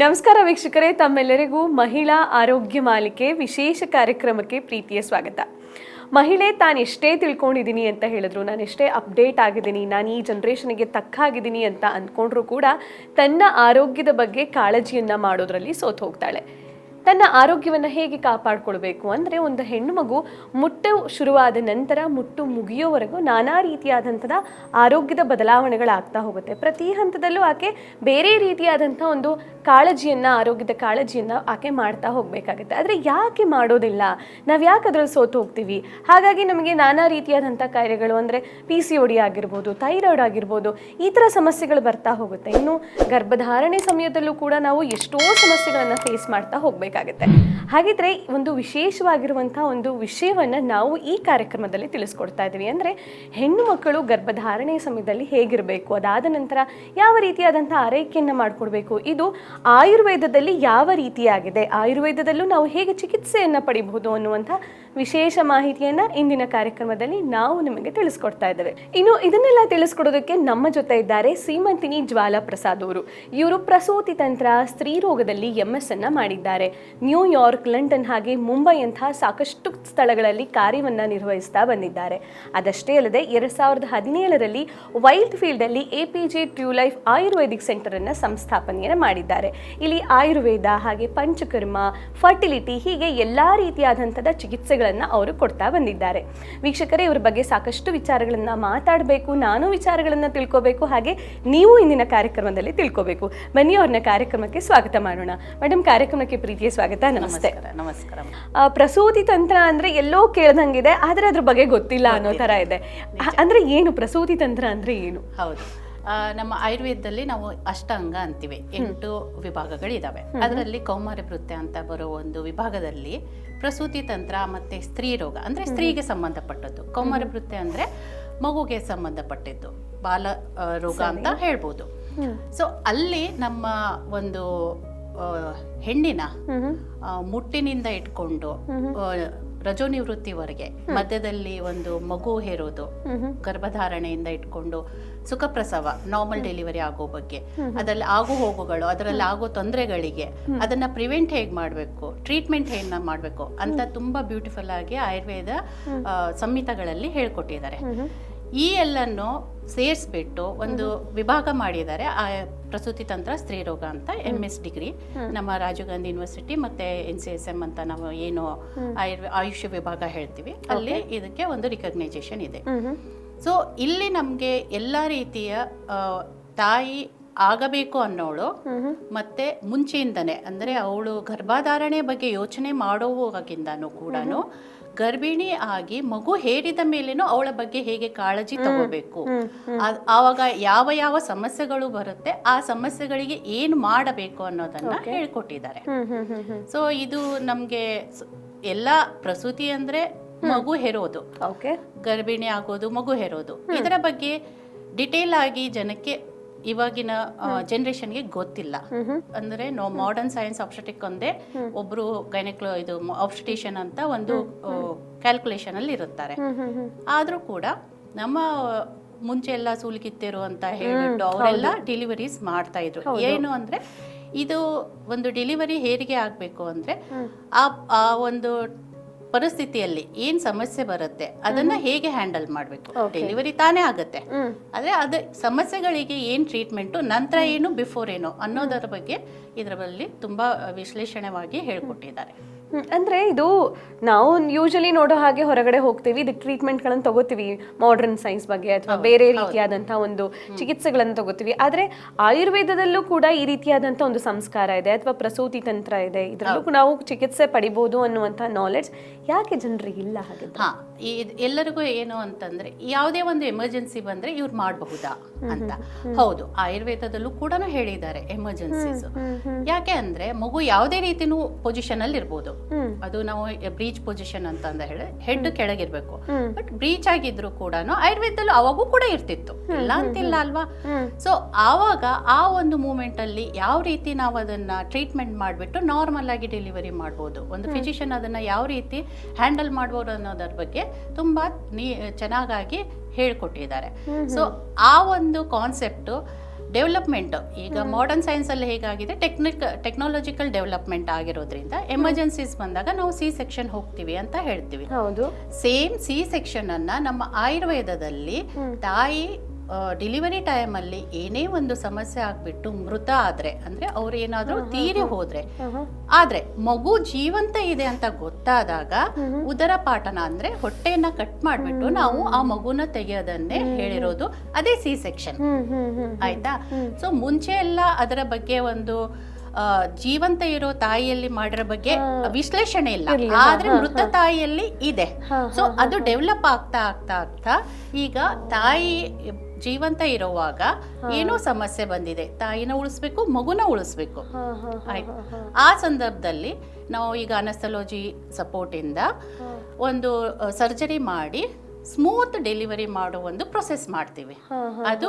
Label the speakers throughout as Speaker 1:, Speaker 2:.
Speaker 1: ನಮಸ್ಕಾರ ವೀಕ್ಷಕರೇ, ತಮ್ಮೆಲ್ಲರಿಗೂ ಮಹಿಳಾ ಆರೋಗ್ಯ ಮಾಲಿಕೆ ವಿಶೇಷ ಕಾರ್ಯಕ್ರಮಕ್ಕೆ ಪ್ರೀತಿಯ ಸ್ವಾಗತ. ಮಹಿಳೆ, ತಾನು ಎಷ್ಟೇ ತಿಳ್ಕೊಂಡಿದ್ದೀನಿ ಅಂತ ಹೇಳಿದ್ರು, ನಾನು ಎಷ್ಟೇ ಅಪ್ಡೇಟ್ ಆಗಿದ್ದೀನಿ, ನಾನು ಈ ಜನ್ರೇಷನ್ಗೆ ತಕ್ಕಾಗಿದ್ದೀನಿ ಅಂತ ಅಂದ್ಕೊಂಡ್ರೂ ಕೂಡ ತನ್ನ ಆರೋಗ್ಯದ ಬಗ್ಗೆ ಕಾಳಜಿಯನ್ನು ಮಾಡೋದ್ರಲ್ಲಿ ಸೋತು ಹೋಗ್ತಾಳೆ ತನ್ನ ಆರೋಗ್ಯವನ್ನು ಹೇಗೆ ಕಾಪಾಡಿಕೊಳ್ಬೇಕು? ಅಂದರೆ ಒಂದು ಹೆಣ್ಣು ಮಗು ಮುಟ್ಟು ಶುರುವಾದ ನಂತರ ಮುಟ್ಟು ಮುಗಿಯೋವರೆಗೂ ನಾನಾ ರೀತಿಯಾದಂಥದ ಆರೋಗ್ಯದ ಬದಲಾವಣೆಗಳಾಗ್ತಾ ಹೋಗುತ್ತೆ. ಪ್ರತಿ ಹಂತದಲ್ಲೂ ಆಕೆ ಬೇರೆ ರೀತಿಯಾದಂಥ ಒಂದು ಕಾಳಜಿಯನ್ನು, ಆರೋಗ್ಯದ ಕಾಳಜಿಯನ್ನು ಆಕೆ ಮಾಡ್ತಾ ಹೋಗಬೇಕಾಗುತ್ತೆ. ಆದರೆ ಯಾಕೆ ಮಾಡೋದಿಲ್ಲ? ನಾವು ಯಾಕೆ ಅದರಲ್ಲಿ ಸೋತು ಹೋಗ್ತೀವಿ? ಹಾಗಾಗಿ ನಮಗೆ ನಾನಾ ರೀತಿಯಾದಂಥ ಕಾಯಿಲೆಗಳು ಅಂದರೆ ಪಿ ಸಿ ಒಡಿ ಆಗಿರ್ಬೋದು, ಥೈರಾಯ್ಡ್ ಆಗಿರ್ಬೋದು, ಈ ಥರ ಸಮಸ್ಯೆಗಳು ಬರ್ತಾ ಹೋಗುತ್ತೆ. ಇನ್ನು ಗರ್ಭಧಾರಣೆ ಸಮಯದಲ್ಲೂ ಕೂಡ ನಾವು ಎಷ್ಟೋ ಸಮಸ್ಯೆಗಳನ್ನು ಫೇಸ್ ಮಾಡ್ತಾ ಹೋಗಬೇಕಾಗುತ್ತೆ ಹಾಗಿದ್ರೆ ಒಂದು ವಿಶೇಷವಾಗಿರುವಂತಹ ಒಂದು ವಿಷಯವನ್ನು ನಾವು ಈ ಕಾರ್ಯಕ್ರಮದಲ್ಲಿ ತಿಳಿಸ್ಕೊಡ್ತಾ ಇದ್ದೀವಿ. ಅಂದರೆ ಹೆಣ್ಣು ಮಕ್ಕಳು ಗರ್ಭಧಾರಣೆ ಸಮಯದಲ್ಲಿ ಹೇಗಿರಬೇಕು? ಅದಾದ ನಂತರ ಯಾವ ರೀತಿಯಾದಂಥ ಆರೈಕೆಯನ್ನು ಮಾಡಿಕೊಡ್ಬೇಕು? ಇದು ಆಯುರ್ವೇದದಲ್ಲಿ ಯಾವ ರೀತಿಯಾಗಿದೆ? ಆಯುರ್ವೇದದಲ್ಲೂ ನಾವು ಹೇಗೆ ಚಿಕಿತ್ಸೆಯನ್ನು ಪಡಿಬಹುದು ಅನ್ನುವಂಥ ವಿಶೇಷ ಮಾಹಿತಿಯನ್ನ ಇಂದಿನ ಕಾರ್ಯಕ್ರಮದಲ್ಲಿ ನಾವು ನಿಮಗೆ ತಿಳಿಸ್ಕೊಡ್ತಾ ಇದ್ದೇವೆ. ಇನ್ನು ಇದನ್ನೆಲ್ಲ ತಿಳಿಸ್ಕೊಡೋದಕ್ಕೆ ನಮ್ಮ ಜೊತೆ ಇದ್ದಾರೆ ಸೀಮಂತಿನಿ ಜ್ವಾಲಾ ಪ್ರಸಾದ್ ಅವರು. ಇವರು ಪ್ರಸೂತಿ ತಂತ್ರ ಸ್ತ್ರೀ ರೋಗದಲ್ಲಿ ಎಂ ಅನ್ನ ಮಾಡಿದ್ದಾರೆ. ನ್ಯೂಯಾರ್ಕ್ ಲಂಡನ್ ಹಾಗೆ ಮುಂಬೈಯಂತಹ ಸಾಕಷ್ಟು ಸ್ಥಳಗಳಲ್ಲಿ ಕಾರ್ಯವನ್ನ ನಿರ್ವಹಿಸ್ತಾ ಬಂದಿದ್ದಾರೆ. ಅದಷ್ಟೇ ಅಲ್ಲದೆ ಎರಡ್ ಸಾವಿರದ ಹದಿನೇಳರಲ್ಲಿ ವೈಲ್ಡ್ ಫೀಲ್ಡ್ ಅಲ್ಲಿ A P J true life Ayurvedic centre ಅನ್ನ ಸಂಸ್ಥಾಪನೆಯನ್ನು ಮಾಡಿದ್ದಾರೆ. ಇಲ್ಲಿ ಆಯುರ್ವೇದ ಹಾಗೆ ಪಂಚಕರ್ಮ, ಫರ್ಟಿಲಿಟಿ ಹೀಗೆ ಎಲ್ಲಾ ರೀತಿಯಾದಂಥದ ಚಿಕಿತ್ಸೆಗಳನ್ನ ಅವರು ಕೊಡ್ತಾ ಬಂದಿದ್ದಾರೆ. ವೀಕ್ಷಕರೇ ಇವ್ರ ಬಗ್ಗೆ ಸಾಕಷ್ಟು ವಿಚಾರಗಳನ್ನ ಮಾತಾಡಬೇಕು ನಾನು ವಿಚಾರಗಳನ್ನ ತಿಳ್ಕೋಬೇಕು ಹಾಗೆ ನೀವು ಇಂದಿನ ಕಾರ್ಯಕ್ರಮದಲ್ಲಿ ತಿಳ್ಕೋಬೇಕು. ಬನ್ನಿ ಅವ್ರನ್ನ ಕಾರ್ಯಕ್ರಮಕ್ಕೆ ಸ್ವಾಗತ ಮಾಡೋಣ. ಮೇಡಮ್ ಕಾರ್ಯಕ್ರಮಕ್ಕೆ ಪ್ರೀತಿಯ ಸ್ವಾಗತ ನಮಸ್ತೆ.
Speaker 2: ನಮಸ್ಕಾರ
Speaker 1: ಪ್ರಸೂತಿ ತಂತ್ರ ಅಂದ್ರೆ ಎಲ್ಲೋ ಕೇಳ್ದಂಗಿದೆ ಆದ್ರೆ ಅದ್ರ ಬಗ್ಗೆ ಗೊತ್ತಿಲ್ಲ ಅನ್ನೋ ತರ ಇದೆ. ಅಂದ್ರೆ ಏನು? ಪ್ರಸೂತಿ ತಂತ್ರ ಅಂದ್ರೆ ಏನು?
Speaker 2: ಹೌದು. ನಮ್ಮ ಆಯುರ್ವೇದದಲ್ಲಿ ನಾವು ಅಷ್ಟಾಂಗ ಅಂತೀವಿ. ಎಂಟು ವಿಭಾಗಗಳಿದ್ದಾವೆ ಅದರಲ್ಲಿ ಕೌಮಾರಿ ವೃತ್ತಿ ಅಂತ ಬರೋ ಒಂದು ವಿಭಾಗದಲ್ಲಿ ಪ್ರಸೂತಿ ತಂತ್ರ ಮತ್ತೆ ಸ್ತ್ರೀ ರೋಗ ಅಂದ್ರೆ ಸ್ತ್ರೀಗೆ ಸಂಬಂಧಪಟ್ಟದ್ದು. ಕೌಮಾರ ವೃತ್ತಿ ಅಂದ್ರೆ ಮಗುಗೆ ಸಂಬಂಧಪಟ್ಟಿದ್ದು ಬಾಲ ರೋಗ ಅಂತ ಹೇಳ್ಬೋದು. ಸೊ ಅಲ್ಲಿ ನಮ್ಮ ಒಂದು ಹೆಣ್ಣಿನ ಮುಟ್ಟಿನಿಂದ ಇಟ್ಕೊಂಡು ಆ, ರಜೋನಿವೃತ್ತಿವರೆಗೆ ಮಧ್ಯದಲ್ಲಿ ಒಂದು ಮಗು ಹೇರೋದು. ಗರ್ಭಧಾರಣೆಯಿಂದ ಇಟ್ಕೊಂಡು ಸುಖ ಪ್ರಸವ ನಾರ್ಮಲ್ ಡೆಲಿವರಿ ಆಗೋ ಬಗ್ಗೆ. ಅದರಲ್ಲಿ ಆಗೋ ಹೋಗುಗಳು ಅದರಲ್ಲಿ ಆಗೋ ತೊಂದರೆಗಳಿಗೆ ಅದನ್ನ ಪ್ರಿವೆಂಟ್ ಹೇಗೆ ಮಾಡಬೇಕು? ಟ್ರೀಟ್ಮೆಂಟ್ ಹೇಗೆ ಮಾಡಬೇಕು? ಅಂತ ತುಂಬಾ ಬ್ಯೂಟಿಫುಲ್ ಆಗಿ ಆಯುರ್ವೇದ ಸಂಹಿತಗಳಲ್ಲಿ ಹೇಳ್ಕೊಟ್ಟಿದ್ದಾರೆ. ಈ ಎಲ್ಲನ್ನು ಸೇರಿಸ್ಬಿಟ್ಟು ಒಂದು ವಿಭಾಗ ಮಾಡಿದ್ದಾರೆ. ಆ ಪ್ರಸೂತಿ ತಂತ್ರ ಸ್ತ್ರೀ ರೋಗ ಅಂತ ಎಂ ಎಸ್ ಡಿಗ್ರಿ ನಮ್ಮ ರಾಜೀವ್ ಗಾಂಧಿ ಯೂನಿವರ್ಸಿಟಿ ಮತ್ತೆ ಎನ್ ಸಿ ಎಸ್ ಎಂ ಅಂತ ನಾವು ಏನು ಆಯುಷ್ ವಿಭಾಗ ಹೇಳ್ತೀವಿ. ಅಲ್ಲಿ ಇದಕ್ಕೆ ಒಂದು ರಿಕಗ್ನೈಸೇಷನ್ ಇದೆ. ಸೊ ಇಲ್ಲಿ ನಮಗೆ ಎಲ್ಲ ರೀತಿಯ ತಾಯಿ ಆಗಬೇಕು ಅನ್ನೋಳು ಮತ್ತೆ ಮುಂಚೆಯಿಂದನೇ ಅಂದರೆ ಅವಳು ಗರ್ಭಧಾರಣೆ ಬಗ್ಗೆ ಯೋಚನೆ ಮಾಡೋವಾಗಿಂದನೂ ಕೂಡ ಗರ್ಭಿಣಿ ಆಗಿ ಮಗು ಹೇರಿದ ಮೇಲೇನು ಅವಳ ಬಗ್ಗೆ ಹೇಗೆ ಕಾಳಜಿ ತಗೋಬೇಕು? ಆವಾಗ ಯಾವ ಯಾವ ಸಮಸ್ಯೆಗಳು ಬರುತ್ತೆ ಆ ಸಮಸ್ಯೆಗಳಿಗೆ ಏನು ಮಾಡಬೇಕು ಅನ್ನೋದನ್ನ ಹೇಳ್ಕೊಟ್ಟಿದ್ದಾರೆ. ಸೊ ಇದು ನಮ್ಗೆ ಎಲ್ಲ ಪ್ರಸೂತಿ ಅಂದ್ರೆ ಮಗು ಹೆರೋದು.
Speaker 1: ಓಕೆ
Speaker 2: ಗರ್ಭಿಣಿ ಆಗೋದು ಮಗು ಹೆರೋದು. ಇದರ ಬಗ್ಗೆ ಡಿಟೇಲ್ ಆಗಿ ಜನಕ್ಕೆ ಇವಾಗಿನ ಜನರೇಷನ್ಗೆ ಗೊತ್ತಿಲ್ಲ. ಅಂದ್ರೆ ನಾವು ಮಾಡರ್ನ್ ಸೈನ್ಸ್ ಆಪ್ಷಟಿಕ್ ಒಂದೇ ಒಬ್ರು ಗೈನಕ್ಲೋ ಇದು ಆಪ್ಷಟಿಷಿಯನ್ ಅಂತ ಒಂದು ಕ್ಯಾಲ್ಕುಲೇಷನ್ ಅಲ್ಲಿ ಇರುತ್ತಾರೆ. ಆದ್ರೂ ಕೂಡ ನಮ್ಮ ಮುಂಚೆ ಎಲ್ಲ ಸೂಲಿಕಿತ್ತಿರು ಅಂತ ಹೇಳ್ಬಿಟ್ಟು ಅವರೆಲ್ಲ ಡೆಲಿವರೀಸ್ ಮಾಡ್ತಾ ಇದ್ರು. ಏನು ಅಂದ್ರೆ ಇದು ಒಂದು ಡೆಲಿವರಿ ಹೇರಿಗೆ ಆಗಬೇಕು ಅಂದ್ರೆ ಆ ಆ ಒಂದು ಪರಿಸ್ಥಿತಿಯಲ್ಲಿ ಏನ್ ಸಮಸ್ಯೆ ಬರುತ್ತೆ ಅದನ್ನ ಹೇಗೆ ಹ್ಯಾಂಡಲ್ ಮಾಡಬೇಕು? ಡೆಲಿವರಿ ತಾನೇ ಆಗುತ್ತೆ. ಆದ್ರೆ ಅದ ಸಮಸ್ಯೆಗಳಿಗೆ ಏನ್ ಟ್ರೀಟ್ಮೆಂಟು ನಂತರ ಏನು ಬಿಫೋರ್ ಏನು ಅನ್ನೋದರ ಬಗ್ಗೆ ಇದರಲ್ಲಿ ತುಂಬಾ ವಿಶ್ಲೇಷಣೆವಾಗಿ ಹೇಳ್ಕೊಟ್ಟಿದ್ದಾರೆ.
Speaker 1: ಅಂದ್ರೆ ಇದು ನಾವು ಯೂಶಲಿ ನೋಡೋ ಹಾಗೆ ಹೊರಗಡೆ ಹೋಗ್ತೀವಿ. ಇದಕ್ಕೆ ಟ್ರೀಟ್ಮೆಂಟ್ಗಳನ್ನು ತಗೋತೀವಿ. ಮಾಡರ್ನ್ ಸೈನ್ಸ್ ಬಗ್ಗೆ ಅಥವಾ ಬೇರೆ ರೀತಿಯಾದಂಥ ಒಂದು ಚಿಕಿತ್ಸೆಗಳನ್ನು ತಗೋತೀವಿ. ಆದ್ರೆ ಆಯುರ್ವೇದದಲ್ಲೂ ಕೂಡ ಈ ರೀತಿಯಾದಂಥ ಒಂದು ಸಂಸ್ಕಾರ ಇದೆ ಅಥವಾ ಪ್ರಸೂತಿ ತಂತ್ರ ಇದೆ. ಇದರಲ್ಲೂ ನಾವು ಚಿಕಿತ್ಸೆ ಪಡಿಬೋದು ಅನ್ನುವಂಥ ನಾಲೆಡ್ಜ್ ಯಾಕೆ ಜನರಿಗೆ ಇಲ್ಲ ಹಾಗೆ
Speaker 2: ಹಾ ಎಲ್ಲರಿಗೂ ಏನು ಅಂತಂದ್ರೆ ಯಾವುದೇ ಒಂದು ಎಮರ್ಜೆನ್ಸಿ ಬಂದ್ರೆ ಇವ್ರು ಮಾಡಬಹುದಾ ಅಂತ. ಹೌದು ಆಯುರ್ವೇದದಲ್ಲೂ ಕೂಡ ಹೇಳಿದ್ದಾರೆ ಎಮರ್ಜೆನ್ಸೀಸ್ ಯಾಕೆ ಅಂದ್ರೆ ಮಗು ಯಾವುದೇ ರೀತಿನೂ ಪೊಸಿಷನ್ ಅಲ್ಲಿ ಇರ್ಬೋದು ಅದು ನಾವು ಬ್ರೀಚ್ ಪೊಸಿಷನ್ ಅಂತ ಅಂದ ಹೇಳಿ ಹೆಡ್ ಕೆಳಗಿರ್ಬೇಕು. ಬಟ್ ಬ್ರೀಚ್ ಆಗಿದ್ರು ಕೂಡ ಆಯುರ್ವೇದದಲ್ಲೂ ಅವಾಗೂ ಕೂಡ ಇರ್ತಿತ್ತು. ಇಲ್ಲ ಅಂತಿಲ್ಲ ಅಲ್ವಾ? ಸೊ ಆವಾಗ ಆ ಒಂದು ಮೂಮೆಂಟ್ ಅಲ್ಲಿ ಯಾವ ರೀತಿ ನಾವು ಅದನ್ನ ಟ್ರೀಟ್ಮೆಂಟ್ ಮಾಡಿಬಿಟ್ಟು ನಾರ್ಮಲ್ ಆಗಿ ಡೆಲಿವರಿ ಮಾಡ್ಬೋದು? ಒಂದು ಫಿಸಿಷಿಯನ್ ಅದನ್ನ ಯಾವ ರೀತಿ ಹ್ಯಾಂಡಲ್ ಮಾಡ್ಬೋದು ಅನ್ನೋದರ ಬಗ್ಗೆ ತುಂಬಾ ನೀ ಚೆನ್ನಾಗಾಗಿ ಹೇಳ್ಕೊಟ್ಟಿದ್ದಾರೆ. ಸೊ ಆ ಒಂದು ಕಾನ್ಸೆಪ್ಟು ಡೆವಲಪ್ಮೆಂಟ್. ಈಗ ಮಾಡರ್ನ್ ಸೈನ್ಸ್ ಅಲ್ಲಿ ಹೇಗಾಗಿದೆ? ಟೆಕ್ನಿಕ್ ಟೆಕ್ನಾಲಜಿಕಲ್ ಡೆವಲಪ್ಮೆಂಟ್ ಆಗಿರೋದ್ರಿಂದ ಎಮರ್ಜೆನ್ಸೀಸ್ ಬಂದಾಗ ನಾವು ಸಿ ಸೆಕ್ಷನ್ ಹೋಗ್ತೀವಿ ಅಂತ ಹೇಳ್ತೀವಿ.
Speaker 1: ಹೌದು.
Speaker 2: ಸೇಮ್ ಸಿ ಸೆಕ್ಷನ್ ಅನ್ನ ನಮ್ಮ ಆಯುರ್ವೇದದಲ್ಲಿ ತಾಯಿ ಡಿಲಿವರಿ ಟೈಮಲ್ಲಿ ಏನೇ ಒಂದು ಸಮಸ್ಯೆ ಆಗ್ಬಿಟ್ಟು ಮೃತ ಆದ್ರೆ ಅಂದ್ರೆ ಅವ್ರು ಏನಾದರೂ ತೀರಿ ಹೋದರೆ ಆದರೆ ಮಗು ಜೀವಂತ ಇದೆ ಅಂತ ಗೊತ್ತಾದಾಗ ಉದರ ಪಾಠನ ಅಂದ್ರೆ ಹೊಟ್ಟೆಯನ್ನು ಕಟ್ ಮಾಡ್ಬಿಟ್ಟು ನಾವು ಆ ಮಗುನ ತೆಗೆಯೋದನ್ನೇ ಹೇಳಿರೋದು ಅದೇ ಸಿ ಸೆಕ್ಷನ್ ಆಯಿತಾ? ಸೊ ಮುಂಚೆ ಎಲ್ಲ ಅದರ ಬಗ್ಗೆ ಒಂದು ಜೀವಂತ ಇರೋ ತಾಯಿಯಲ್ಲಿ ಮಾಡಿರೋ ಬಗ್ಗೆ ವಿಶ್ಲೇಷಣೆ ಇಲ್ಲ. ಆದ್ರೆ ಮೃತ ತಾಯಿಯಲ್ಲಿ ಇದೆ. ಸೊ ಅದು ಡೆವಲಪ್ ಆಗ್ತಾ ಆಗ್ತಾ ಆಗ್ತಾ ಈಗ ತಾಯಿ ಜೀವಂತ ಇರುವಾಗ ಏನೋ ಸಮಸ್ಯೆ ಬಂದಿದೆ. ತಾಯಿನ ಉಳಿಸ್ಬೇಕು ಮಗುನ ಉಳಿಸ್ಬೇಕು. ಆಯ್ತು. ಆ ಸಂದರ್ಭದಲ್ಲಿ ನಾವು ಈಗ ಅನಸ್ತಲೋಜಿ ಸಪೋರ್ಟ್ ಇಂದ ಒಂದು ಸರ್ಜರಿ ಮಾಡಿ ಸ್ಮೂತ್ ಡೆಲಿವರಿ ಮಾಡೋ ಒಂದು ಪ್ರೊಸೆಸ್ ಮಾಡ್ತೀವಿ. ಅದು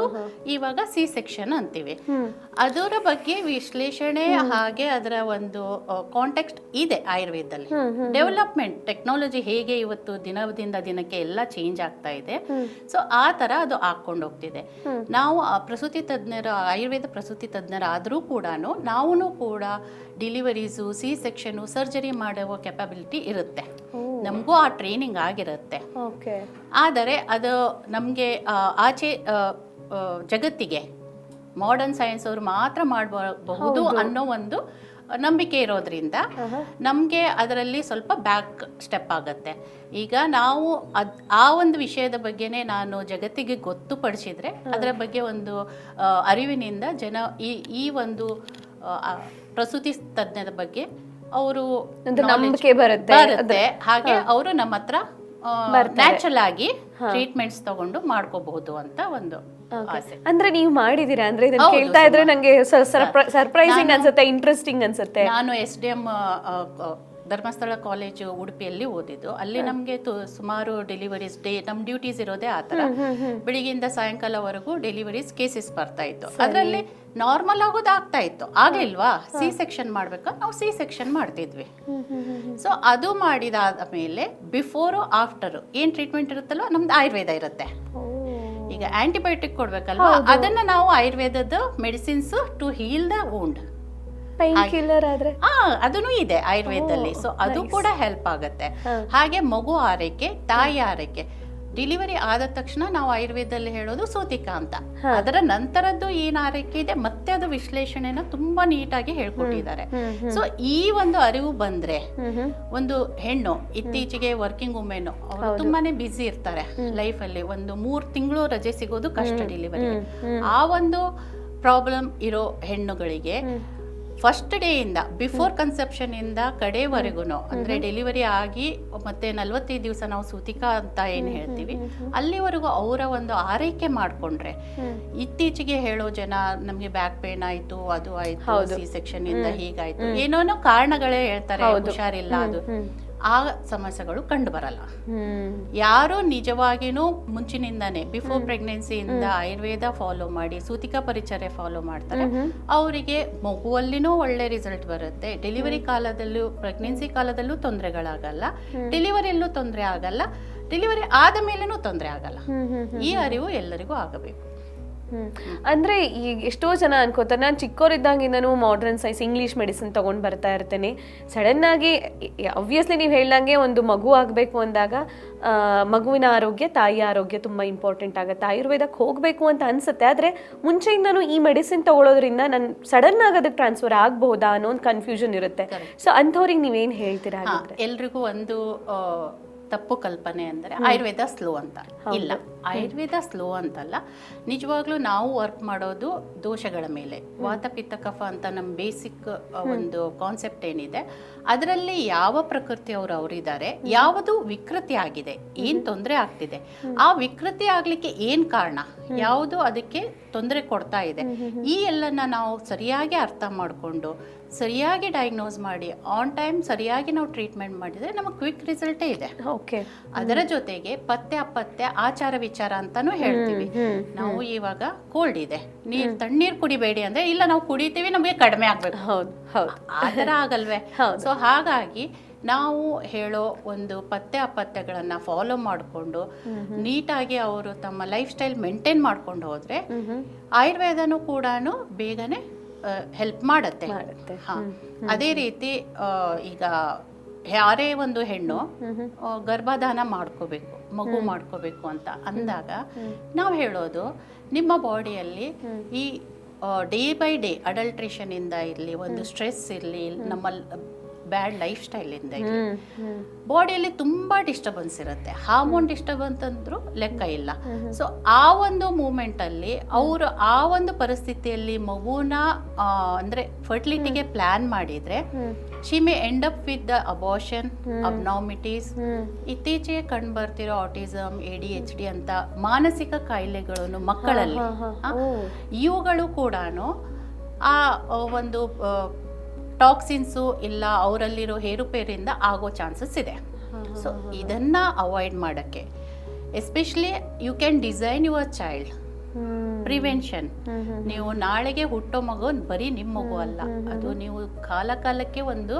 Speaker 2: ಇವಾಗ ಸಿ ಸೆಕ್ಷನ್ ಅಂತೀವಿ. ಅದರ ಬಗ್ಗೆ ವಿಶ್ಲೇಷಣೆ ಹಾಗೆ ಅದರ ಒಂದು ಕಾಂಟೆಕ್ಸ್ಟ್ ಇದೆ ಆಯುರ್ವೇದದಲ್ಲಿ. ಡೆವಲಪ್ಮೆಂಟ್ ಟೆಕ್ನಾಲಜಿ ಹೇಗೆ ಇವತ್ತು ದಿನದಿಂದ ದಿನಕ್ಕೆ ಎಲ್ಲ ಚೇಂಜ್ ಆಗ್ತಾ ಇದೆ. ಸೊ ಆ ತರ ಅದು ಹಾಕೊಂಡು ಹೋಗ್ತಿದೆ. ನಾವು ಪ್ರಸೂತಿ ತಜ್ಞರು ಆಯುರ್ವೇದ ಪ್ರಸೂತಿ ತಜ್ಞರಾದರೂ ಕೂಡ ನಾವು ಕೂಡ ಡಿಲಿವರೀಸು ಸಿ ಸೆಕ್ಷನು ಸರ್ಜರಿ ಮಾಡುವ ಕೆಪಬಿಲಿಟಿ ಇರುತ್ತೆ. ನಮಗೂ ಆ ಟ್ರೈನಿಂಗ್ ಆಗಿರುತ್ತೆ.
Speaker 1: ಓಕೆ.
Speaker 2: ಆದರೆ ಅದು ನಮಗೆ ಆಚೆ ಜಗತ್ತಿಗೆ ಮಾಡರ್ನ್ ಸೈನ್ಸ್ ಅವರು ಮಾತ್ರ ಮಾಡಬಹುದು ಅನ್ನೋ ಒಂದು ನಂಬಿಕೆ ಇರೋದ್ರಿಂದ ನಮಗೆ ಅದರಲ್ಲಿ ಸ್ವಲ್ಪ ಬ್ಯಾಕ್ ಸ್ಟೆಪ್ ಆಗುತ್ತೆ. ಈಗ ನಾವು ಅದ್ ಆ ಒಂದು ವಿಷಯದ ಬಗ್ಗೆನೇ ನಾನು ಜಗತ್ತಿಗೆ ಗೊತ್ತುಪಡಿಸಿದ್ರೆ ಅದರ ಬಗ್ಗೆ ಒಂದು ಅರಿವಿನಿಂದ ಜನ ಈ ಈ ಒಂದು ಪ್ರಸೂತಿ ತಜ್ಞದ ಬಗ್ಗೆ ಅವರು
Speaker 1: ನಂಬಿಕೆ ಬರುತ್ತೆ.
Speaker 2: ಹಾಗೆ ಅವರು ನಮ್ಮ ಹತ್ರ ನ್ಯಾಚುರಲ್ ಆಗಿ ಟ್ರೀಟ್ಮೆಂಟ್ಸ್ ತಗೊಂಡು ಮಾಡ್ಕೋಬಹುದು ಅಂತ ಒಂದು ಆಸೆ.
Speaker 1: ಅಂದ್ರೆ ನೀವು ಮಾಡಿದೀರಾ ಅಂದ್ರೆ ಇದನ್ನ ಕೇಳ್ತಾ ಇದ್ರೆ ನಂಗೆ ಸರ್ಪ್ರೈಸಿಂಗ್ ಅನ್ಸುತ್ತೆ ಇಂಟ್ರೆಸ್ಟಿಂಗ್ ಅನ್ಸುತ್ತೆ.
Speaker 2: ನಾನು S D M Dharmasthala college ಉಡುಪಿಯಲ್ಲಿ ಓದಿದ್ದು. ಅಲ್ಲಿ ನಮಗೆ ಸುಮಾರು ಡೆಲಿವರೀಸ್ ಡೇ ನಮ್ಮ ಡ್ಯೂಟೀಸ್ ಇರೋದೇ ಆ ಥರ. ಬೆಳಿಗ್ಗೆಯಿಂದ ಸಾಯಂಕಾಲವರೆಗೂ ಡೆಲಿವರೀಸ್ ಕೇಸಸ್ ಬರ್ತಾ ಇತ್ತು. ಅದರಲ್ಲಿ ನಾರ್ಮಲ್ ಆಗೋದು ಆಗ್ತಾ ಇತ್ತು. ಆಗಲಿಲ್ವಾ ಸಿ ಸೆಕ್ಷನ್ ಮಾಡ್ಬೇಕು? ನಾವು ಸಿ ಸೆಕ್ಷನ್ ಮಾಡ್ತಿದ್ವಿ. ಸೊ ಅದು ಮಾಡಿದಾದ ಮೇಲೆ ಬಿಫೋರು ಆಫ್ಟರು ಏನ್ ಟ್ರೀಟ್ಮೆಂಟ್ ಇರುತ್ತಲ್ವ? ನಮ್ದು ಆಯುರ್ವೇದ ಇರುತ್ತೆ. ಈಗ ಆಂಟಿಬಯೋಟಿಕ್ ಕೊಡ್ಬೇಕಲ್ವಾ? ಅದನ್ನ ನಾವು ಆಯುರ್ವೇದದ medicines to heal the wound
Speaker 1: painkiller ಆದ್ರೆ?
Speaker 2: ಅದನ್ನು ಇದೆ ಆಯುರ್ವೇದದಲ್ಲಿ. ಸೊ ಅದು ಕೂಡ ಹೆಲ್ಪ್ ಆಗುತ್ತೆ. ಹಾಗೆ ಮಗು ಆರೈಕೆ ತಾಯಿ ಆರೈಕೆ. ಡೆಲಿವರಿ ಆದ ತಕ್ಷಣ ನಾವು ಆಯುರ್ವೇದದಲ್ಲಿ ಹೇಳೋದು ಸೂತಿಕ ಅಂತ. ಅದರ ನಂತರದ್ದು ಏನ್ ಆರೈಕೆ ಇದೆ ಮತ್ತೆ ಅದು ವಿಶ್ಲೇಷಣೆನ ತುಂಬಾ ನೀಟಾಗಿ ಹೇಳ್ಕೊಟ್ಟಿದ್ದಾರೆ. ಸೊ ಈ ಒಂದು ಅರಿವು ಬಂದ್ರೆ ಒಂದು ಹೆಣ್ಣು ಇತ್ತೀಚೆಗೆ ವರ್ಕಿಂಗ್ ವುಮೆನ್ ಅವರು ತುಂಬಾನೇ ಬ್ಯುಸಿ ಇರ್ತಾರೆ ಲೈಫ್ ಅಲ್ಲಿ ಒಂದು ಮೂರ್ ತಿಂಗಳು ರಜೆ ಸಿಗೋದು ಕಷ್ಟ ಡೆಲಿವರಿ ಆ ಒಂದು ಪ್ರಾಬ್ಲಮ್ ಇರೋ ಹೆಣ್ಣುಗಳಿಗೆ ಫಸ್ಟ್ ಡೇ ಇಂದ ಬಿಫೋರ್ ಕನ್ಸೆಪ್ಷನ್ ಇಂದ ಕಡೆವರೆಗೂ ಅಂದ್ರೆ ಡೆಲಿವರಿ ಆಗಿ ಮತ್ತೆ ನಲ್ವತ್ತೈದು ದಿವಸ ನಾವು ಸೂತಿಕಾ ಅಂತ ಏನ್ ಹೇಳ್ತೀವಿ ಅಲ್ಲಿವರೆಗೂ ಅವರ ಒಂದು ಆರೈಕೆ ಮಾಡ್ಕೊಂಡ್ರೆ ಇತ್ತೀಚೆಗೆ ಹೇಳೋ ಜನ ನಮ್ಗೆ ಬ್ಯಾಕ್ ಪೇನ್ ಆಯ್ತು ಅದು ಆಯ್ತು ಸಿ ಸೆಕ್ಷನ್ ಇಂದ ಹೀಗಾಯ್ತು ಏನೋನೋ ಕಾರಣಗಳೇ ಹೇಳ್ತಾರೆ ಹುಷಾರಿಲ್ಲ ಅದು. ಆ ಸಮಸ್ಯೆಗಳು ಕಂಡು ಬರಲ್ಲ ಯಾರು ನಿಜವಾಗಿನೂ ಮುಂಚಿನಿಂದಾನೇ ಬಿಫೋರ್ ಪ್ರೆಗ್ನೆನ್ಸಿಯಿಂದ ಆಯುರ್ವೇದ ಫಾಲೋ ಮಾಡಿ ಸೂತಿಕಾ ಪರಿಚರ್ಯ ಫಾಲೋ ಮಾಡ್ತಾರೆ ಅವರಿಗೆ ಮಗುವಲ್ಲಿನೂ ಒಳ್ಳೆ ರಿಸಲ್ಟ್ ಬರುತ್ತೆ. ಡೆಲಿವರಿ ಕಾಲದಲ್ಲೂ ಪ್ರೆಗ್ನೆನ್ಸಿ ಕಾಲದಲ್ಲೂ ತೊಂದರೆಗಳಾಗಲ್ಲ. ಡೆಲಿವರಿಯಲ್ಲೂ ತೊಂದರೆ ಆಗಲ್ಲ. ಡೆಲಿವರಿ ಆದ ಮೇಲೂ ತೊಂದರೆ ಆಗಲ್ಲ. ಈ ಅರಿವು ಎಲ್ಲರಿಗೂ ಆಗಬೇಕು.
Speaker 1: ಅಂದ್ರೆ ಈಗ ಎಷ್ಟೋ ಜನ ಅನ್ಕೋತಾರೆ ನಾನು ಚಿಕ್ಕವರಿದ್ದಾಗಿಂದನೂ ಮಾಡರ್ನ್ ಸೈನ್ಸ್ ಇಂಗ್ಲೀಷ್ ಮೆಡಿಸಿನ್ ತಗೊಂಡ್ ಬರ್ತಾ ಇರ್ತೇನೆ. ಸಡನ್ ಆಗಿ ಅಬ್ವಿಯಸ್ಲಿ ನೀವು ಹೇಳ್ದಂಗೆ ಒಂದು ಮಗು ಆಗಬೇಕು ಅಂದಾಗ ಮಗುವಿನ ಆರೋಗ್ಯ ತಾಯಿ ಆರೋಗ್ಯ ತುಂಬಾ ಇಂಪಾರ್ಟೆಂಟ್ ಆಗುತ್ತೆ. ಆಯುರ್ವೇದಕ್ಕೆ ಹೋಗಬೇಕು ಅಂತ ಅನ್ಸುತ್ತೆ. ಆದ್ರೆ ಮುಂಚೆಯಿಂದನೂ ಈ ಮೆಡಿಸಿನ್ ತಗೊಳ್ಳೋದ್ರಿಂದ ನಾನು ಸಡನ್ ಆಗಿ ಅದಕ್ಕೆ ಟ್ರಾನ್ಸ್ಫರ್ ಆಗಬಹುದಾ ಅನ್ನೋ ಒಂದು ಕನ್ಫ್ಯೂಷನ್ ಇರುತ್ತೆ. ಸೊ ಅಂಥವ್ರಿಗೆ ನೀವೇನು ಹೇಳ್ತೀರಾ
Speaker 2: ಎಲ್ರಿಗೂ ಒಂದು ತಪ್ಪು ಕಲ್ಪನೆ ಅಂದರೆ ಆಯುರ್ವೇದ ಸ್ಲೋ ಅಂತ. ಇಲ್ಲ ಆಯುರ್ವೇದ ಸ್ಲೋ ಅಂತಲ್ಲ. ನಿಜವಾಗ್ಲೂ ನಾವು ವರ್ಕ್ ಮಾಡೋದು ದೋಷಗಳ ಮೇಲೆ. ವಾತ ಪಿತ್ತ ಕಫ ಅಂತ ನಮ್ಮ ಬೇಸಿಕ್ ಒಂದು ಕಾನ್ಸೆಪ್ಟ್ ಏನಿದೆ. ಅದರಲ್ಲಿ ಯಾವ ಪ್ರಕೃತಿಯವರು ಅವರಿದ್ದಾರೆ ಯಾವುದು ವಿಕೃತಿ ಆಗಿದೆ ಏನ್ ತೊಂದರೆ ಆಗ್ತಿದೆ ಆ ವಿಕೃತಿ ಆಗ್ಲಿಕ್ಕೆ ಏನ್ ಕಾರಣ ಯಾವುದು ಅದಕ್ಕೆ ತೊಂದರೆ ಕೊಡ್ತಾ ಇದೆ. ಈ ಎಲ್ಲನ ನಾವು ಸರಿಯಾಗಿ ಅರ್ಥ ಮಾಡಿಕೊಂಡು ಸರಿಯಾಗಿ ಡಯಾಗ್ನೋಸ್ ಮಾಡಿ ಆನ್ ಟೈಮ್ ಸರಿಯಾಗಿ ನಾವು ಟ್ರೀಟ್ಮೆಂಟ್ ಮಾಡಿದ್ರೆ ನಮಗೆ ಕ್ವಿಕ್ ರಿಸಲ್ಟೇ ಇದೆ.
Speaker 1: ಓಕೆ.
Speaker 2: ಅದರ ಜೊತೆಗೆ ಪತ್ತೆ ಅಪತ್ತೆ ಆಚಾರ ವಿಚಾರ ಅಂತಾನು ಹೇಳ್ತೀವಿ. ನಾವು ಇವಾಗ ಕೋಲ್ಡ್ ಇದೆ. ನೀರ್ ತಣ್ಣೀರ್ ಕುಡಿಬೇಡಿ ಅಂದ್ರೆ ಇಲ್ಲ ನಾವು ಕುಡಿತೀವಿ ನಮಗೆ ಕಡಿಮೆ ಆಗ್ಬೇಕು.
Speaker 1: ಹೌದು ಹೌದು.
Speaker 2: ಆ ಥರ ಆಗಲ್ವೇ? ಸೊ ಹಾಗಾಗಿ ನಾವು ಹೇಳೋ ಒಂದು ಪತ್ತೆ ಅಪತ್ತೆಗಳನ್ನು ಫಾಲೋ ಮಾಡಿಕೊಂಡು ನೀಟಾಗಿ ಅವರು ತಮ್ಮ ಲೈಫ್ ಸ್ಟೈಲ್ ಮೇಂಟೈನ್ ಮಾಡ್ಕೊಂಡು ಹೋದ್ರೆ ಆಯುರ್ವೇದನೂ ಕೂಡ ಬೇಗನೆ ಹೆಲ್ಪ್ ಮಾಡುತ್ತೆ. ಅದೇ ರೀತಿ ಈಗ ಯಾರೇ ಒಂದು ಹೆಣ್ಣು ಗರ್ಭಧಾನ ಮಾಡ್ಕೋಬೇಕು ಮಗು ಮಾಡ್ಕೋಬೇಕು ಅಂತ ಅಂದಾಗ ನಾವು ಹೇಳೋದು ನಿಮ್ಮ ಬಾಡಿಯಲ್ಲಿ ಈ ಡೇ ಬೈ ಡೇ ಅಡಲ್ಟ್ರೇಷನ್ ಇಂದ ಇರಲಿ ಒಂದು ಸ್ಟ್ರೆಸ್ ಇರಲಿ ನಮ್ಮ ಬ್ಯಾಡ್ ಲೈಫ್ ಸ್ಟೈಲಿಂದ ಇರಲಿ. ಬಾಡಿಯಲ್ಲಿ ತುಂಬ ಡಿಸ್ಟರ್ಬೆನ್ಸ್ ಇರುತ್ತೆ. ಹಾರ್ಮೋನ್ ಡಿಸ್ಟರ್ಬೆನ್ಸ್ ಅಂದ್ರೂ ಲೆಕ್ಕ ಇಲ್ಲ. ಸೊ ಆ ಒಂದು ಮೂಮೆಂಟಲ್ಲಿ ಅವರು ಆ ಒಂದು ಪರಿಸ್ಥಿತಿಯಲ್ಲಿ ಮಗುನ ಅಂದರೆ ಅಂದ್ರೆ ಫರ್ಟಿಲಿಟಿಗೆ ಪ್ಲಾನ್ ಮಾಡಿದ್ರೆ she may end up with the abortion abnormalities ಇತ್ತೀಚೆಗೆ ಕಂಡು ಬರ್ತಿರೋ autism A D H D ಅಂತ ಮಾನಸಿಕ ಕಾಯಿಲೆಗಳನ್ನು ಮಕ್ಕಳಲ್ಲಿ ಇವುಗಳು ಕೂಡ ಆ ಆ, ಒಂದು ಟಾಕ್ಸಿನ್ಸು ಇಲ್ಲ ಅವರಲ್ಲಿರೋ ಹೇರುಪೇರಿಂದ ಆಗೋ ಚಾನ್ಸಸ್ ಇದೆ. ಸೊ ಇದನ್ನು ಅವಾಯ್ಡ್ ಮಾಡೋಕ್ಕೆ especially you can design your child prevention ನೀವು ನಾಳೆಗೆ ಹುಟ್ಟೋ ಮಗು ಬರೀ ನಿಮ್ಮ ಮಗು ಅಲ್ಲ. ಅದು ನೀವು ಕಾಲ ಕಾಲಕ್ಕೆ ಒಂದು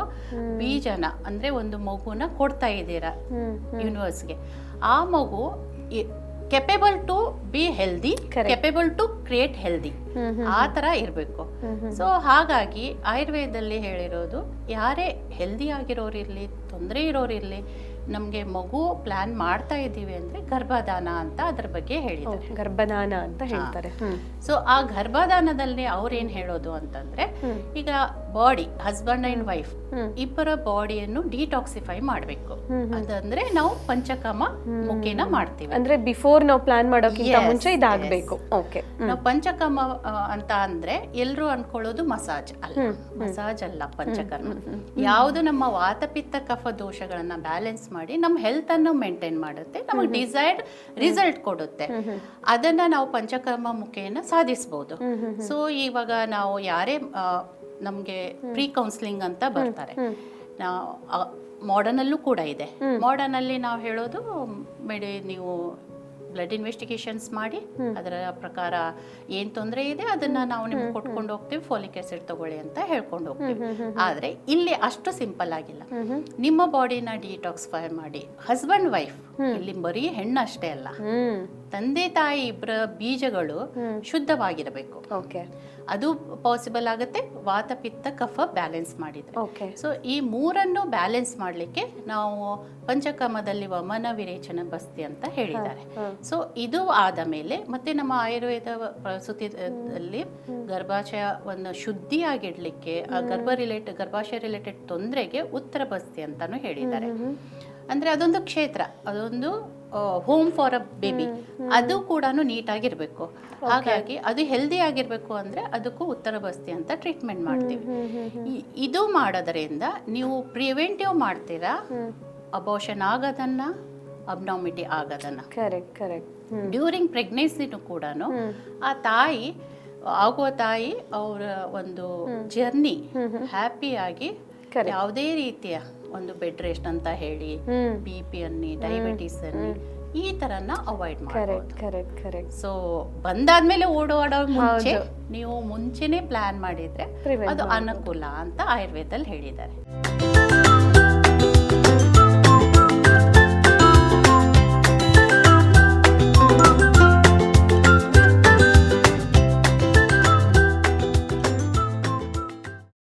Speaker 2: ಬೀಜನ ಅಂದ್ರೆ ಒಂದು ಮಗುನ ಕೊಡ್ತಾ ಇದ್ದೀರಾ ಯೂನಿವರ್ಸ್ಗೆ ಆ ಮಗು capable to be healthy. Capable to create healthy ಆ ತರ ಇರಬೇಕು. ಸೊ ಹಾಗಾಗಿ ಆಯುರ್ವೇದದಲ್ಲಿ ಹೇಳಿರೋದು ಯಾರೇ ಹೆಲ್ದಿ ಆಗಿರೋರಿರಲಿ ತೊಂದರೆ ಇರೋರಿರಲಿ ನಮಗೆ ಮಗು ಪ್ಲಾನ್ ಮಾಡ್ತಾ ಇದ್ದೀವಿ ಅಂದರೆ ಗರ್ಭದಾನ ಅಂತ ಅದ್ರ ಬಗ್ಗೆ ಹೇಳಿದ್ದಾರೆ
Speaker 1: ಗರ್ಭದಾನ ಅಂತ ಹೇಳ್ತಾರೆ.
Speaker 2: ಸೊ ಆ ಗರ್ಭದಾನದಲ್ಲಿ ಅವ್ರೇನು ಹೇಳೋದು ಅಂತಂದ್ರೆ ಈಗ ಬಾಡಿ ಹಸ್ಬೆಂಡ್ ಅಂಡ್ ವೈಫ್ ಇಬ್ಬರ ಬಾಡಿಯನ್ನು ಡಿಟಾಕ್ಸಿಫೈ ಮಾಡಬೇಕು. ಅಂತಂದ್ರೆ ನಾವು ಪಂಚಕಮ ಮುಖೇನ ಮಾಡ್ತೀವಿ.
Speaker 1: ಅಂದ್ರೆ ಬಿಫೋರ್ ನಾವು ಪ್ಲಾನ್ ಮಾಡೋಕ್ಕಿಂತ ಮುಂಚೆ ಇದಾಗಬೇಕು. ಓಕೆ
Speaker 2: ನಾವು ಪಂಚಕಮ ಅಂತ ಅಂದ್ರೆ ಎಲ್ಲರೂ ಅನ್ಕೊಳ್ಳೋದು ಮಸಾಜ್ ಅಲ್ಲ. ಮಸಾಜ್ ಅಲ್ಲ ಪಂಚಕರ್ಮ ಯಾವುದು ನಮ್ಮ ವಾತಪಿತ್ತ ಕಫ ದೋಷಗಳನ್ನ ಬ್ಯಾಲೆನ್ಸ್ ಮಾಡಿ ನಮ್ಮ ಹೆಲ್ತ್ ಅನ್ನು ಮೇಂಟೈನ್ ಮಾಡುತ್ತೆ. ನಮಗೆ ಡಿಸೈರ್ಡ್ ರಿಸಲ್ಟ್ ಕೊಡುತ್ತೆ. ಅದನ್ನ ನಾವು ಪಂಚಕರ್ಮ ಮುಖೇನ ಸಾಧಿಸಬಹುದು ಸೊ ಇವಾಗ ನಾವು ಯಾರೇ ನಮಗೆ ಪ್ರೀ ಕೌನ್ಸಿಲಿಂಗ್ ಅಂತ ಬರ್ತಾರೆ. ಮಾಡರ್ನಲ್ಲೂ ಕೂಡ ಇದೆ. ಮಾಡರ್ನಲ್ಲಿ ನಾವು ಹೇಳೋದು ಮೇಡಿ ನೀವು ಬ್ಲಡ್ ಇನ್ವೆಸ್ಟಿಗೇಷನ್ಸ್ ಮಾಡಿ ಅದರ ಪ್ರಕಾರ ಏನು ತೊಂದರೆ ಇದೆ ಅದನ್ನ ನಾವು ನಿಮ್ಗೆ ಕೊಟ್ಕೊಂಡು ಹೋಗ್ತೀವಿ ಫೋಲಿಕ್ ಆಸಿಡ್ ತಗೊಳ್ಳಿ ಅಂತ ಹೇಳ್ಕೊಂಡು ಹೋಗ್ತೀವಿ. ಆದ್ರೆ ಇಲ್ಲಿ ಅಷ್ಟು ಸಿಂಪಲ್ ಆಗಿಲ್ಲ. ನಿಮ್ಮ ಬಾಡಿನ ಡಿಟಾಕ್ಸಿಫೈ ಮಾಡಿ. ಹಸ್ಬೆಂಡ್ ವೈಫ್ ಇಲ್ಲಿ ಬರೀ ಹೆಣ್ಣು ಅಷ್ಟೇ ಅಲ್ಲ. ತಂದೆ ತಾಯಿ ಇಬ್ಬರ ಬೀಜಗಳು ಶುದ್ಧವಾಗಿರಬೇಕು.
Speaker 1: ಓಕೆ.
Speaker 2: ಅದು ಪಾಸಿಬಲ್ ಆಗುತ್ತೆ. ವಾತ ಪಿತ್ತ ಕಫ ಬ್ಯಾಲೆನ್ಸ್ ಮಾಡಿದ್ರೆ.
Speaker 1: ಓಕೆ
Speaker 2: ಸೊ ಈ ಮೂರನ್ನು ಬ್ಯಾಲೆನ್ಸ್ ಮಾಡಲಿಕ್ಕೆ ನಾವು ಪಂಚಕಮದಲ್ಲಿ ವಮನ ವಿರೇಚನ ಬಸ್ತಿ ಅಂತ ಹೇಳಿದ್ದಾರೆ. ಸೊ ಇದು ಆದ ಮೇಲೆ ಮತ್ತೆ ನಮ್ಮ ಆಯುರ್ವೇದ ಪ್ರಸ್ತುತಿಯಲ್ಲಿ ಗರ್ಭಾಶಯವನ್ನು ಶುದ್ಧಿಯಾಗಿಡ್ಲಿಕ್ಕೆ ಆ ಗರ್ಭ ರಿಲೇಟೆಡ್ ಗರ್ಭಾಶಯ ರಿಲೇಟೆಡ್ ತೊಂದರೆಗೆ ಉತ್ತರ ಬಸ್ತಿ ಅಂತಾನು ಹೇಳಿದ್ದಾರೆ. ಅಂದ್ರೆ ಅದೊಂದು ಕ್ಷೇತ್ರ ಅದೊಂದು ಹೋಮ್ ಫಾರ್ ಅ ಬೇಬಿ ಅದು ಕೂಡ ನೀಟಾಗಿರ್ಬೇಕು. ಹಾಗಾಗಿ ಅದು ಹೆಲ್ದಿ ಆಗಿರ್ಬೇಕು ಅಂದ್ರೆ ಅದಕ್ಕೂ ಉತ್ತರ ಬಸ್ತಿ ಅಂತ ಟ್ರೀಟ್ಮೆಂಟ್ ಮಾಡ್ತೀವಿ. ಇದು ಮಾಡೋದರಿಂದ ನೀವು ಪ್ರಿವೆಂಟಿವ್ ಮಾಡ್ತೀರಾ? ಅಬೋಷನ್ ಆಗೋದನ್ನ ಅಬ್ನಾಮಿಟಿ ಆಗೋದನ್ನ.
Speaker 1: ಕರೆಕ್ಟ್ ಕರೆಕ್ಟ್
Speaker 2: ಡ್ಯೂರಿಂಗ್ ಪ್ರೆಗ್ನೆನ್ಸಿನೂ ಕೂಡ ಆ ತಾಯಿ ಆಗುವ ತಾಯಿ ಅವರ ಒಂದು ಜರ್ನಿ ಹ್ಯಾಪಿಯಾಗಿ. ಯಾವುದೇ ರೀತಿಯ ಒಂದು ಬೆಡ್ ರೆಸ್ಟ್ ಅಂತ ಹೇಳಿ ಬಿ ಪಿ ಅನ್ನಿ ಡಯಾಬಿಟಿಸ್ ಅನ್ನಿ ಈ ತರನ avoid
Speaker 1: correct correct correct
Speaker 2: so ಬಂದಾದ್ಮೇಲೆ ಓಡಾಡೋ ಮುಂಚೆ ನೀವು ಮುಂಚೆನೆ ಪ್ಲಾನ್ ಮಾಡಿದ್ರೆ ಅದು ಅನುಕೂಲ ಅಂತ ಆಯುರ್ವೇದದಲ್ಲಿ ಹೇಳಿದ್ದಾರೆ.